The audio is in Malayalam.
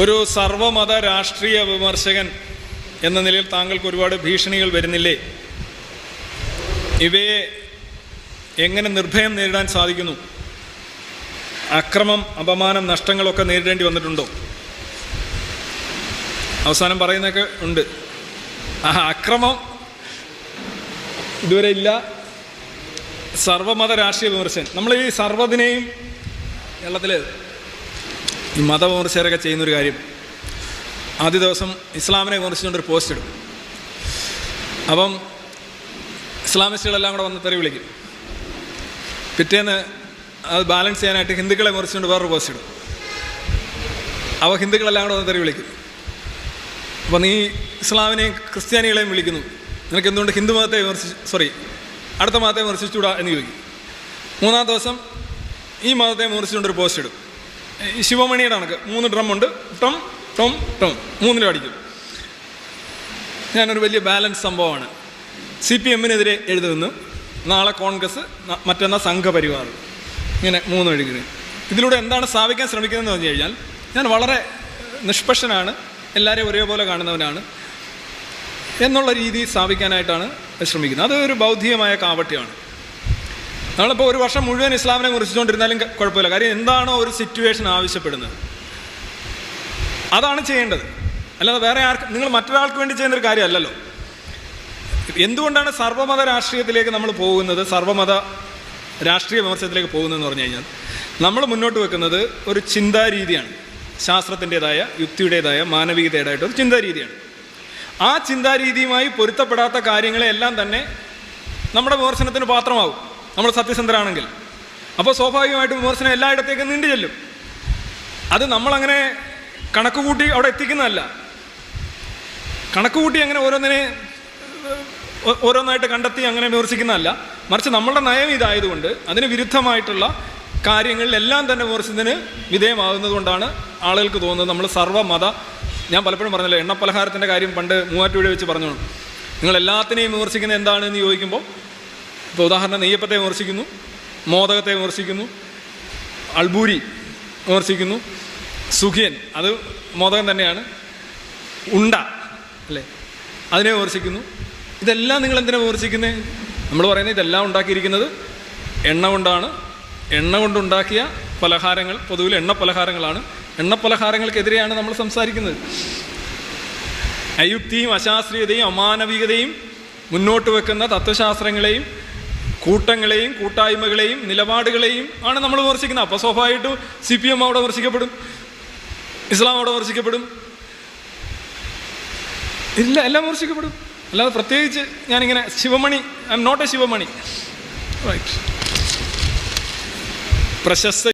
ഒരു സർവമത രാഷ്ട്രീയ വിമർശകൻ എന്ന നിലയിൽ താങ്കൾക്ക് ഒരുപാട് ഭീഷണികൾ വരുന്നില്ലേ? ഇവയെ എങ്ങനെ നിർഭയം നേരിടാൻ സാധിക്കുന്നു? അക്രമം അപമാനം നഷ്ടങ്ങളൊക്കെ നേരിടേണ്ടി വന്നിട്ടുണ്ടോ? അവസാനം പറയുന്നൊക്കെ ഉണ്ട്. ആ അക്രമം ഇതുവരെ ഇല്ല. സർവമത രാഷ്ട്രീയ വിമർശനം നമ്മൾ ഈ സർവതിനെയും കേരളത്തിൽ മതവിമർശകരൊക്കെ ചെയ്യുന്നൊരു കാര്യം. ആദ്യ ദിവസം ഇസ്ലാമിനെ വിമർശിച്ചുകൊണ്ടൊരു പോസ്റ്റ് ഇടും. അപ്പം ഇസ്ലാമിസ്റ്റുകളെല്ലാം കൂടെ വന്ന് തെറി വിളിക്കും. പിറ്റേന്ന് അത് ബാലൻസ് ചെയ്യാനായിട്ട് ഹിന്ദുക്കളെ വിമർശിച്ചുകൊണ്ട് വേറൊരു പോസ്റ്റ് ഇടും. അവ ഹിന്ദുക്കളെല്ലാം കൂടെ വന്ന് തെറി വിളിക്കും. അപ്പോൾ നീ ഇസ്ലാമിനെയും ക്രിസ്ത്യാനികളെയും വിളിക്കുന്നു. നിനക്ക് എന്തുകൊണ്ട് ഹിന്ദു മതത്തെ വിമർശിച്ച് സോറി അടുത്ത മതത്തെ വിമർശിച്ചുകൂടാ എന്ന് ചോദിക്കും. മൂന്നാം ദിവസം ഈ മതത്തെ വിമർശിച്ചുകൊണ്ടൊരു പോസ്റ്റ് ഇടും. ഈ ശിവമണിയുടെ കണക്ക്. മൂന്ന് ഡ്രം ഉണ്ട്. ടം ടം ടം. മൂന്നിലും അടിക്കും. ഞാനൊരു വലിയ ബാലൻസ് സംഭവമാണ്. സി പി എമ്മിനെതിരെ എഴുതുന്നു. നാളെ കോൺഗ്രസ് മറ്റന്നാ മറ്റന്നാൾ സംഘപരിവാർ. ഇങ്ങനെ മൂന്ന് എഴുതുന്നത് ഇതിലൂടെ എന്താണ് സ്ഥാപിക്കാൻ ശ്രമിക്കുന്നതെന്ന് പറഞ്ഞു കഴിഞ്ഞാൽ ഞാൻ വളരെ നിഷ്പക്ഷനാണ്. എല്ലാവരെയും ഒരേപോലെ കാണുന്നവനാണ്. എന്നുള്ള രീതി സ്ഥാപിക്കാനായിട്ടാണ് ശ്രമിക്കുന്നത്. അത് ഒരു ബൗദ്ധികമായ കാവട്യമാണ് നമ്മളിപ്പോൾ ഒരു വർഷം മുഴുവൻ ഇസ്ലാമിനെ കുറിച്ചുകൊണ്ടിരുന്നാലും കുഴപ്പമില്ല. കാര്യം എന്താണോ ഒരു സിറ്റുവേഷൻ ആവശ്യപ്പെടുന്നത്. അതാണ് ചെയ്യേണ്ടത്. അല്ലാതെ വേറെ ആർക്കും നിങ്ങൾ മറ്റൊരാൾക്ക് വേണ്ടി ചെയ്യുന്ന ഒരു കാര്യമല്ലല്ലോ. എന്തുകൊണ്ടാണ് സർവമത രാഷ്ട്രീയത്തിലേക്ക് നമ്മൾ പോകുന്നത്? സർവമത രാഷ്ട്രീയ വിമർശനത്തിലേക്ക് പോകുന്നതെന്ന് പറഞ്ഞു കഴിഞ്ഞാൽ നമ്മൾ മുന്നോട്ട് വെക്കുന്നത് ഒരു ചിന്താരീതിയാണ്. ശാസ്ത്രത്തിന്റെതായ യുക്തിയുടേതായ മാനവികതയുടേതായിട്ട് ഒരു ചിന്താരീതിയാണ്. ആ ചിന്താരീതിയുമായി പൊരുത്തപ്പെടാത്ത കാര്യങ്ങളെല്ലാം തന്നെ നമ്മുടെ വിമർശനത്തിന് പാത്രമാവും. നമ്മൾ സത്യസന്ധരാണെങ്കിൽ. അപ്പോൾ സ്വാഭാവികമായിട്ടും വിമർശനം എല്ലായിടത്തേക്കും നീണ്ടു ചെല്ലും. അത് നമ്മളങ്ങനെ കണക്ക് കൂട്ടി അവിടെ എത്തിക്കുന്നതല്ല. കണക്ക് കൂട്ടി അങ്ങനെ ഓരോന്നിനെ ഓരോന്നായിട്ട് കണ്ടെത്തി അങ്ങനെ വിമർശിക്കുന്നതല്ല. മറിച്ച് നമ്മളുടെ നയം ഇതായതുകൊണ്ട് അതിന് വിരുദ്ധമായിട്ടുള്ള കാര്യങ്ങളിലെല്ലാം തന്നെ വിമർശനത്തിന് വിധേയമാകുന്നത് കൊണ്ടാണ് ആളുകൾക്ക് തോന്നുന്നത് നമ്മൾ സർവമത ഞാൻ പലപ്പോഴും പറഞ്ഞല്ലോ എണ്ണപ്പലഹാരത്തിന്റെ കാര്യം പണ്ട് മൂവാറ്റുപുഴ വെച്ച് പറഞ്ഞു നിങ്ങൾ എല്ലാത്തിനെയും വിമർശിക്കുന്നത് എന്താണെന്ന് ചോദിക്കുമ്പോൾ ഇപ്പോൾ ഉദാഹരണം നെയ്യപ്പത്തെ വിമർശിക്കുന്നു മോദകത്തെ വിമർശിക്കുന്നു അൾബൂരി വിമർശിക്കുന്നു സുഖിയൻ അത് മോദകം തന്നെയാണ് ഉണ്ട അല്ലേ? അതിനെ വിമർശിക്കുന്നു. ഇതെല്ലാം നിങ്ങൾ എന്തിനാ വിമർശിക്കുന്നത് നമ്മൾ പറയുന്നത് ഇതെല്ലാം ഉണ്ടാക്കിയിരിക്കുന്നത് എണ്ണ കൊണ്ടാണ്. എണ്ണ കൊണ്ടുണ്ടാക്കിയ പലഹാരങ്ങൾ പൊതുവിൽ എണ്ണ പലഹാരങ്ങളാണ്. എണ്ണ പലഹാരങ്ങൾക്കെതിരെയാണ് നമ്മൾ സംസാരിക്കുന്നത്. അയുക്തിയും അശാസ്ത്രീയതയും അമാനവികതയും മുന്നോട്ട് വെക്കുന്ന തത്വശാസ്ത്രങ്ങളെയും കൂട്ടങ്ങളെയും കൂട്ടായ്മകളെയും നിലപാടുകളെയും ആണ് നമ്മൾ വിമർശിക്കുന്നത്. അപ്പോൾ സ്വാഭാവികമായിട്ടും സി പി എം അവിടെ വിമർശിക്കപ്പെടും. ഇസ്ലാം അവിടെ വിമർശിക്കപ്പെടും. ഇല്ല എല്ലാം വിമർശിക്കപ്പെടും. അല്ലാതെ പ്രത്യേകിച്ച് ഞാനിങ്ങനെ Sivamani I am not a Sivamani. Right പ്രശസ്ത